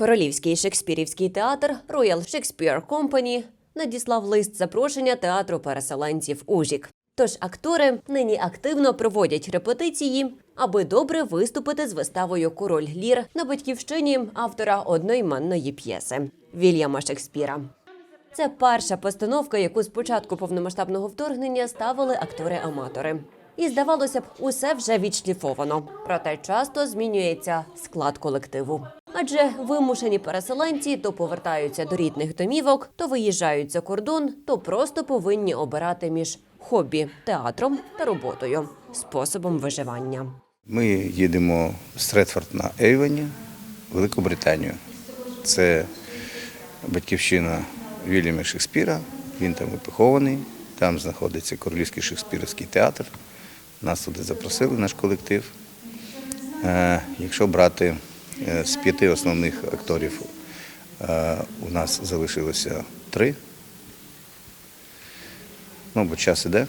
Королівський шекспірівський театр Royal Shakespeare Company надіслав лист запрошення театру переселенців Ужік. Тож актори нині активно проводять репетиції, аби добре виступити з виставою Король Лір на батьківщині автора одноіменної п'єси Вільяма Шекспіра. Це перша постановка, яку з початку повномасштабного вторгнення ставили актори-аматори. І здавалося б, усе вже відшліфовано. Проте часто змінюється склад колективу. Адже вимушені переселенці то повертаються до рідних домівок, то виїжджають за кордон, то просто повинні обирати між хобі, театром та роботою, способом виживання. Ми їдемо в Стретфорд на Ейвені, Велику Британію. Це батьківщина Вільяма Шекспіра. Він там випихований. Там знаходиться Королівський Шекспірівський театр. Нас туди запросили, наш колектив. Е, Якщо брати з п'яти основних акторів, е, у нас залишилося три. Ну, бо час іде.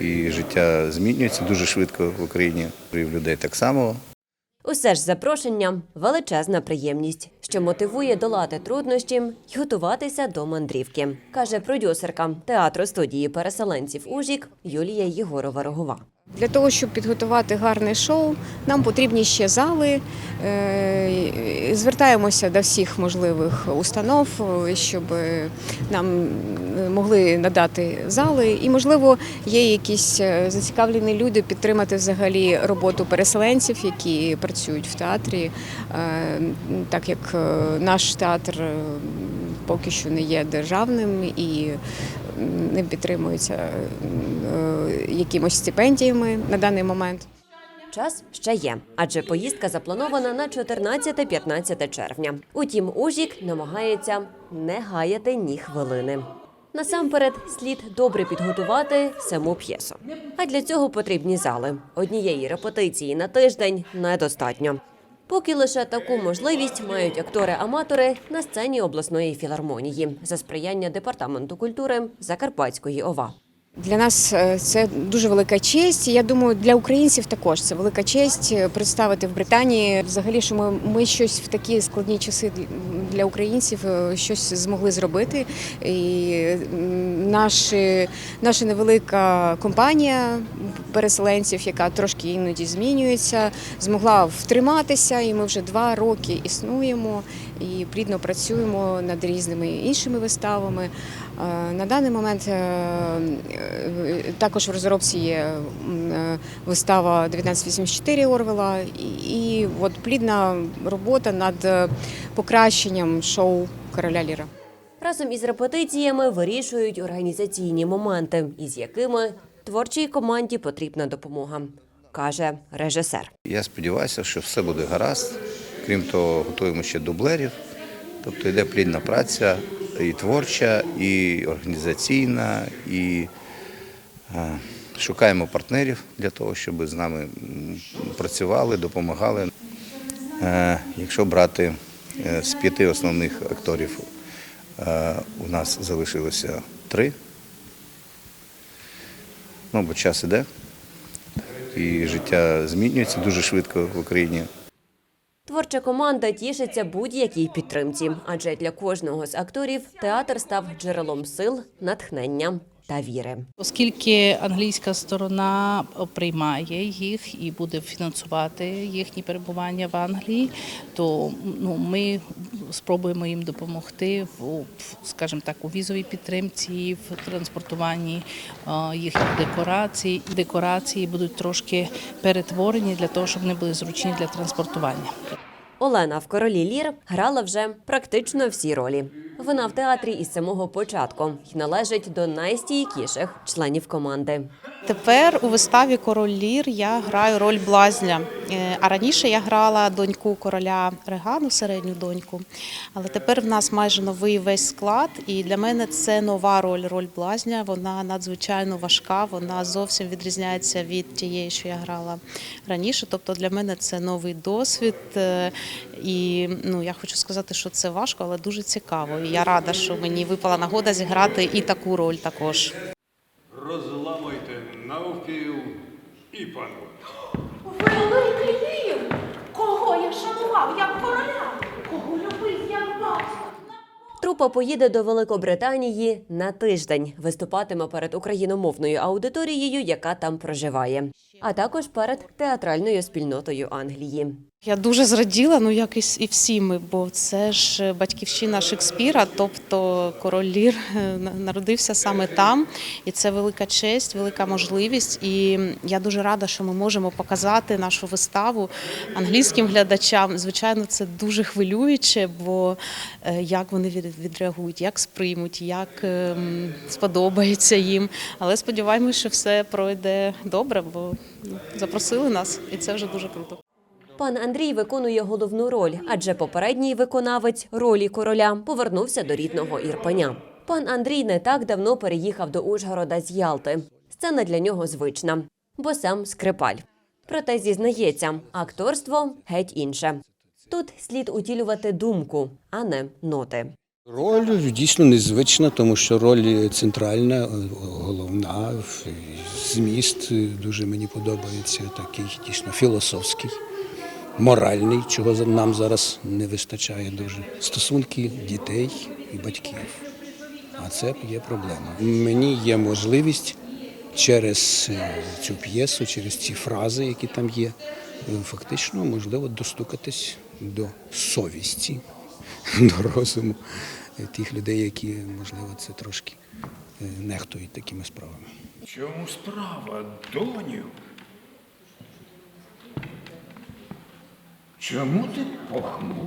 І життя змінюється дуже швидко в Україні. І в людей так само. Усе ж запрошення величезна приємність, що мотивує долати труднощі й готуватися до мандрівки, каже продюсерка театру студії переселенців Ужік Юлія Єгорова Рогова. Для того, щоб підготувати гарне шоу, нам потрібні ще зали. Е, Звертаємося до всіх можливих установ, е, щоб нам могли надати зали. І, можливо, є якісь е, зацікавлені люди підтримати взагалі роботу переселенців, які працюють в театрі, так як наш театр поки що не є державним і не підтримується е, якимось стипендіями на даний момент. Час ще є, адже поїздка запланована на 14-15 червня. Утім, Ужік намагається не гаяти ні хвилини. Насамперед, слід добре підготувати саму п'єсу. А для цього потрібні зали. Однієї репетиції на тиждень недостатньо. Поки лише таку можливість мають актори-аматори на сцені обласної філармонії за сприяння департаменту культури Закарпатської ОВА. Для нас е, це дуже велика честь. Я думаю, для українців також це велика честь е, представити в Британії. Взагалі, що ми, ми щось в такі складні часи для українців е, щось змогли зробити. І наші, наша невелика компанія переселенців, яка трошки іноді змінюється, змогла втриматися, і ми вже два роки існуємо і плідно працюємо над різними іншими виставами. На даний момент також в розробці є е, вистава 1984 Орвела і, і от плідна робота над е, покращенням шоу Короля Ліра. Разом із репетиціями вирішують організаційні моменти, із якими творчій команді потрібна допомога, каже режисер. Я сподіваюся, що все буде гаразд. Крім того, готуємо ще дублерів. Тобто йде плідна праця і творча, і організаційна, і шукаємо партнерів для того, щоб з нами працювали, допомагали. Е, Якщо брати е, з п'яти основних акторів, е, у нас залишилося три. Ну, бо час іде. І життя змінюється дуже швидко в Україні. Творча команда тішиться будь-якій підтримці, адже для кожного з акторів театр став джерелом сил, натхнення та віри. Оскільки англійська сторона приймає їх і буде фінансувати їхнє перебування в Англії, то ну, ми спробуємо їм допомогти в, скажімо так, у візовій підтримці, в транспортуванні їхніх декорацій. Декорації будуть трошки перетворені для того, щоб вони були зручні для транспортування. Олена в королі Лір грала вже практично всі ролі. Вона в театрі із самого початку і належить до найстійкіших членів команди. Тепер у виставі Король Лір я граю роль блазня. Е, А раніше я грала доньку короля Регану, середню доньку. Але тепер в нас майже новий весь склад, і для мене це нова роль, роль блазня. Вона надзвичайно важка, вона зовсім відрізняється від тієї, що я грала раніше. Тобто для мене це новий досвід. е, І ну я хочу сказати, що це важко, але дуже цікаво. І я рада, що мені випала нагода зіграти і таку роль також. пане. Великий Львів! Кого я шанував, як короля, кого любив, як батька. Трупа поїде до Великобританії на тиждень. Виступатиме перед україномовною аудиторією, яка там проживає, а також перед театральною спільнотою Англії. Я дуже зраділа, ну як і всі ми, бо це ж батьківщина Шекспіра, тобто король Лір е, народився саме там, і це велика честь, велика можливість. І я дуже рада, що ми можемо показати нашу виставу англійським глядачам. Звичайно, це дуже хвилююче, бо е, як вони від- відреагують, як сприймуть, як сподобається їм. Але сподіваємось, що все пройде добре, бо ну, запросили нас, і це вже дуже круто. Пан Андрій виконує головну роль, адже попередній виконавець ролі короля повернувся до рідного Ірпеня. Пан Андрій не так давно переїхав до Ужгорода з Ялти. Сцена для нього звична, бо сам скрипаль. Проте зізнається, акторство геть інше. Тут слід утілювати думку, а не ноти. Роль дійсно незвична, тому що роль центральна, головна, зміст дуже мені подобається, такий дійсно філософський, моральний, чого нам зараз не вистачає дуже. Стосунки дітей і батьків. А це є проблема. Мені є можливість через е, цю п'єсу, через ці фрази, які там є, е, фактично можливо достукатись до совісті, до розуму е, тих людей, які, можливо, це трошки нехтують такими справами. Чому справа, доню? Чому ти похмур?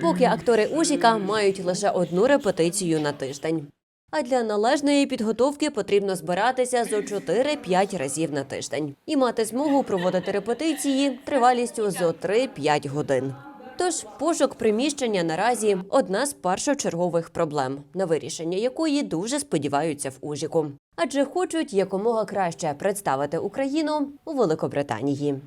Поки актори Ужіка мають лише одну репетицію на тиждень. А для належної підготовки потрібно збиратися зо 4-5 разів на тиждень і мати змогу проводити репетиції тривалістю зо 3-5 годин. Тож пошук приміщення наразі одна з першочергових проблем, на вирішення якої дуже сподіваються в Ужіку, адже хочуть якомога краще представити Україну у Великобританії.